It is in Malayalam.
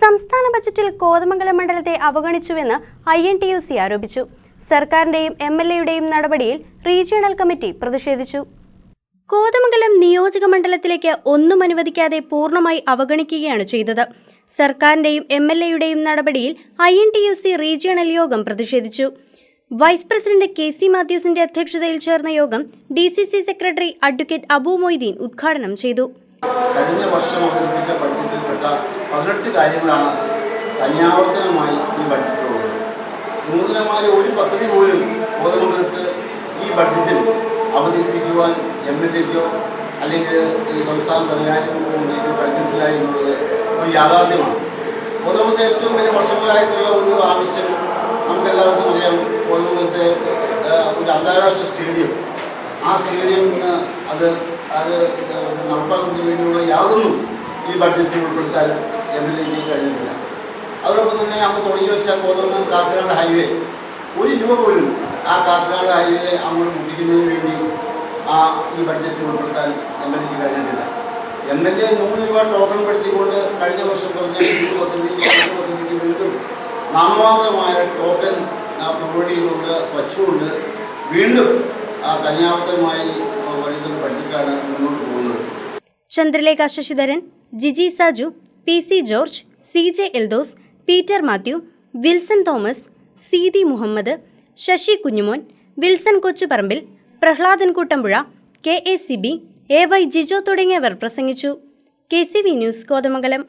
സംസ്ഥാന ബജറ്റിൽ കോതമംഗലം മണ്ഡലത്തെ അവഗണിച്ചുവെന്ന് I N T U C ആരോപിച്ചു. സർക്കാരിന്റെയും എം എൽ എയുടെയും നടപടിയിൽ റീജിയണൽ കമ്മിറ്റി പ്രതിഷേധിച്ചു. കോതമംഗലം നിയോജക മണ്ഡലത്തിലേക്ക് ഒന്നും അനുവദിക്കാതെ പൂർണമായി അവഗണിക്കുകയാണ് ചെയ്തത്. സർക്കാരിന്റെയും എം എൽ എയുടെയും നടപടിയിൽ I N T U C regional യോഗം പ്രതിഷേധിച്ചു. വൈസ് പ്രസിഡന്റ് കെ സി മാത്യൂസിന്റെ അധ്യക്ഷതയിൽ ചേർന്ന യോഗം D C C secretary advocate Abu Moideen ഉദ്ഘാടനം ചെയ്തു. കഴിഞ്ഞ വർഷം അവതരിപ്പിച്ച ബഡ്ജറ്റിൽപ്പെട്ട പതിനെട്ട് കാര്യങ്ങളാണ് തനിയാവർത്തനമായി ഈ ബഡ്ജറ്റിലുള്ളത്. നൂതനമായ ഒരു പദ്ധതി പോലും കോതമംഗലത്ത് ഈ ബഡ്ജറ്റിൽ അവതരിപ്പിക്കുവാൻ എം എൽ എക്കോ അല്ലെങ്കിൽ ഈ സംസ്ഥാന ധനകാര്യ മന്ത്രിക്കോ കഴിഞ്ഞിട്ടില്ല എന്നുള്ളത് ഒരു യാഥാർത്ഥ്യമാണ്. കോതമംഗലത്തെ ഏറ്റവും വലിയ വർഷങ്ങളായിട്ടുള്ള ഒരു ആവശ്യം നമുക്കെല്ലാവർക്കും അറിയാം. ഏഹ്, ഒരു അന്താരാഷ്ട്ര സ്റ്റേഡിയം. ആ സ്റ്റേഡിയം ഇന്ന് അത് അത് നടപ്പാക്കുന്നതിന് വേണ്ടിയുള്ള യാതൊന്നും ഈ ബഡ്ജറ്റിൽ ഉൾപ്പെടുത്താൻ എം എൽ എക്ക് കഴിഞ്ഞിട്ടില്ല. അതോടൊപ്പം തന്നെ അങ്ങ് തുടങ്ങി വെച്ച കോതമ്പ് കാക്കനാട് ഹൈവേ ഒരു രൂപ പോലും ആ കാക്കനാട് ഹൈവേ അങ്ങോട്ട് മുട്ടിക്കുന്നതിന് വേണ്ടി ആ ഈ ബഡ്ജറ്റിൽ ഉൾപ്പെടുത്താൻ എം എൽ എക്ക് കഴിഞ്ഞിട്ടില്ല. എം എൽ എ നൂറ് രൂപ ടോക്കൺ പെടുത്തിക്കൊണ്ട് കഴിഞ്ഞ വർഷം പറഞ്ഞ പദ്ധതിക്ക് വീണ്ടും നാമമാത്രമായ ടോക്കൺ പ്രൊവൈഡ് ചെയ്തുകൊണ്ട് വച്ചുകൊണ്ട് വീണ്ടും ആ മുന്നോട്ട് Chandralekha Sasidharan Jiji Saju P C George C J Eldhose Peter Mathew Wilson Thomas Seethi Muhammad Sasi Kunjumon Wilson Kochuparambil Prahladan Kuttampuzha K A C B A Y Jijo തുടങ്ങിയവർ പ്രസംഗിച്ചു. K C V news Kothamangalam.